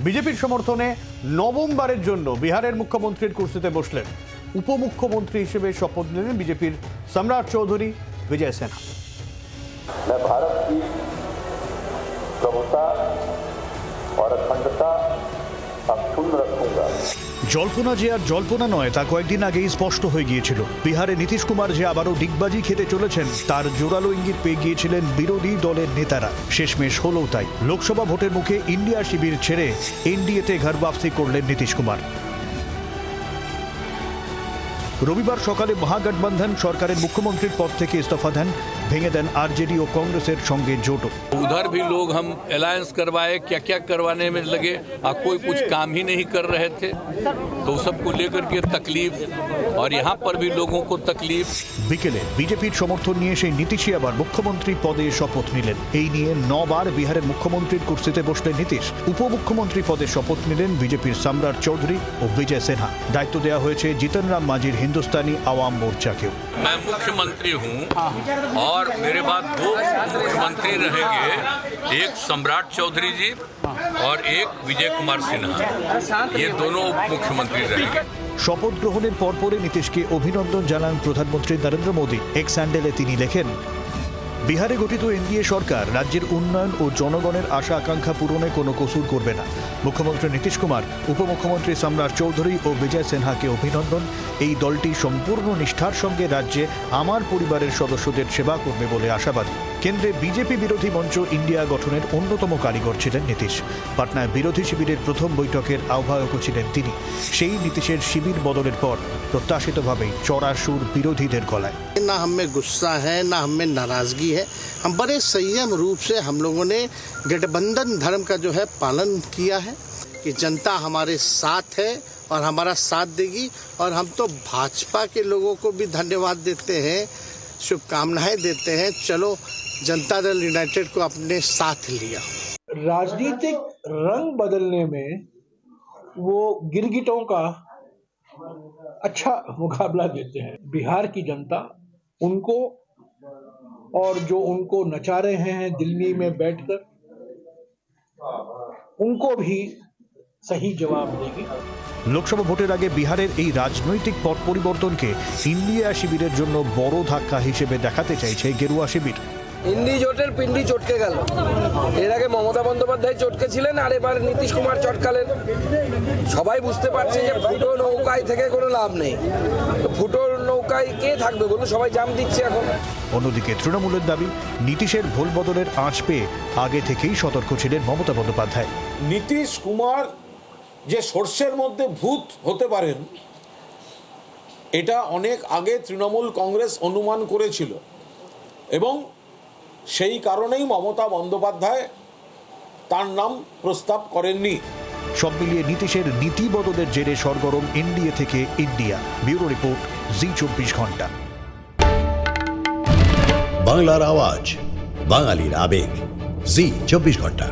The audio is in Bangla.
বিজেপির সমর্থনে নবমবারের জন্য বিহারের মুখ্যমন্ত্রীর কুর্সিতে বসলেন উপমুখ্যমন্ত্রী হিসেবে শপথ নিলেন বিজেপির সম্রাট চৌধুরী विजय सिन्हा मैं भारत की प्रभुता और अखंडता अक्षुण्ण रखूंगा জল্পনা যে আর জল্পনা নয়, তা কয়েকদিন আগেই স্পষ্ট হয়ে গিয়েছিল। বিহারে নীতিশ কুমার যে আবারও ডিগবাজি খেতে চলেছেন, তার জোরালো ইঙ্গিত পেয়ে গিয়েছিলেন বিরোধী দলের নেতারা। শেষমেশ হলেও তাই। লোকসভা ভোটের মুখে ইন্ডিয়া শিবির ছেড়ে এনডিএতে ঘর বাপসি করলেন নীতিশ কুমার। রবিবার সকালে মহাগঠবন্ধন সরকারের মুখ্যমন্ত্রীর পদ থেকে ইস্তফা দেন ভেঙে দেন আরজেডি ও কংগ্রেসের সঙ্গে জোটও उधर भी लोग हम अलायंस करवाए क्या क्या करवाने में लगे और कोई कुछ काम ही नहीं कर रहे थे तो सबको लेकर के तकलीफ और यहाँ पर भी लोगों को तकलीफ বিকেলে বিজেপির সমর্থন নিয়ে সেই নীতিশই আবার মুখ্যমন্ত্রী পদে শপথ নিলেন এই নিয়ে নবার বিহারের মুখ্যমন্ত্রীর কুর্সিতে বসলেন নীতিশ উপমুখ্যমন্ত্রী পদে শপথ নিলেন বিজেপির সম্রাট চৌধুরী ও বিজয় সিনহা দায়িত্ব দেওয়া হয়েছে জিতন রাম মাঝির হিন্দুস্তানি আওয়াম মোর্চাকেও मैं मुख्यमंत्री हूँ और मेरे बाद दो मुख्यमंत्री रहेंगे एक सम्राट चौधरी जी और एक विजय कुमार सिन्हा ये दोनों उप मुख्यमंत्री रहेंगे শপথ গ্রহণের পরপরই নীতিশকে অভিনন্দন জানান প্রধানমন্ত্রী নরেন্দ্র মোদী এক স্যান্ডেলে তিনি লেখেন বিহারে গঠিত এনডিএ সরকার রাজ্যের উন্নয়ন ও জনগণের আশা আকাঙ্ক্ষা পূরণে কোনো কসুর করবে না। মুখ্যমন্ত্রী নীতিশ কুমার, উপমুখ্যমন্ত্রী সম্রাট চৌধুরী ও বিজয় সিনহাকে অভিনন্দন। এই দলটি সম্পূর্ণ নিষ্ঠার সঙ্গে রাজ্যে আমার পরিবারের সদস্যদের সেবা করবে বলে আশাবাদী। কেন্দ্রে বিজেপি বিরোধী মঞ্চ ইন্ডিয়া গঠনের অন্যতম কারিগর ছিলেন নীতিশ পাটনায় বিরোধী শিবিরের প্রথম বৈঠকের আহ্বায়কও ছিলেন তিনি সেই নীতিশের শিবির বদলের পর প্রত্যাশিতভাবেই চড়া সুর বিরোধীদের গলায় ना हम में गुस्सा है ना हम में नाराजगी है हम बड़े संयम रूप से हम लोगों ने गठबंधन धर्म का जो है पालन किया है कि जनता हमारे साथ है और हमारा साथ देगी और हम तो भाजपा के लोगों को भी धन्यवाद देते हैं शुभकामनाएं देते हैं चलो जनता दल यूनाइटेड को अपने साथ लिया राजनीतिक रंग बदलने में वो गिरगिटों का अच्छा मुकाबला देते हैं बिहार की जनता उनको और जो उनको नचा रहे हैं दिल्ली में बैठकर उनको भी सही जवाब देगी লোকসভা ভোটের আগে বিহারের এই রাজনৈতিক পট পরিবর্তনকে ইন্ডিয়া শিবিরের জন্য বড় ধাক্কা হিসেবে দেখাতে চাইছে গেরুয়া শিবির ইন্ডি জোটের পিন্ডি চটকে গেল। এর আগে মমতা বন্দ্যোপাধ্যায় চটকে ছিলেন আর এবার নীতিশ কুমার চটকালেন। সবাই বুঝতে পারছে যে ফুটো নৌকায় থেকে কোনো লাভ নেই। ফুটো নৌকায় কে থাকবে বলুন? সবাই জাম দিচ্ছে এখন। অন্যদিকে তৃণমূলের দাবি নীতিশের ভুল বদলের আঁচ পেয়ে আগে থেকেই সতর্ক ছিলেন মমতা বন্দ্যোপাধ্যায়। নীতিশ কুমার যে সর্ষের মধ্যে ভূত হতে পারেন এটা অনেক আগে তৃণমূল কংগ্রেস অনুমান করেছিল। এবং সেই কারণেই মমতা বন্দ্যোপাধ্যায় তার নাম প্রস্তাব করেননি। সব মিলিয়ে নীতিশের নীতি বদলের জেরে সরগরম এনডিএ থেকে ইন্ডিয়া। ব্যুরো রিপোর্ট জি চব্বিশ ঘণ্টা। বাংলার আওয়াজ বাঙালির আবেগ। জি চব্বিশ ঘণ্টা।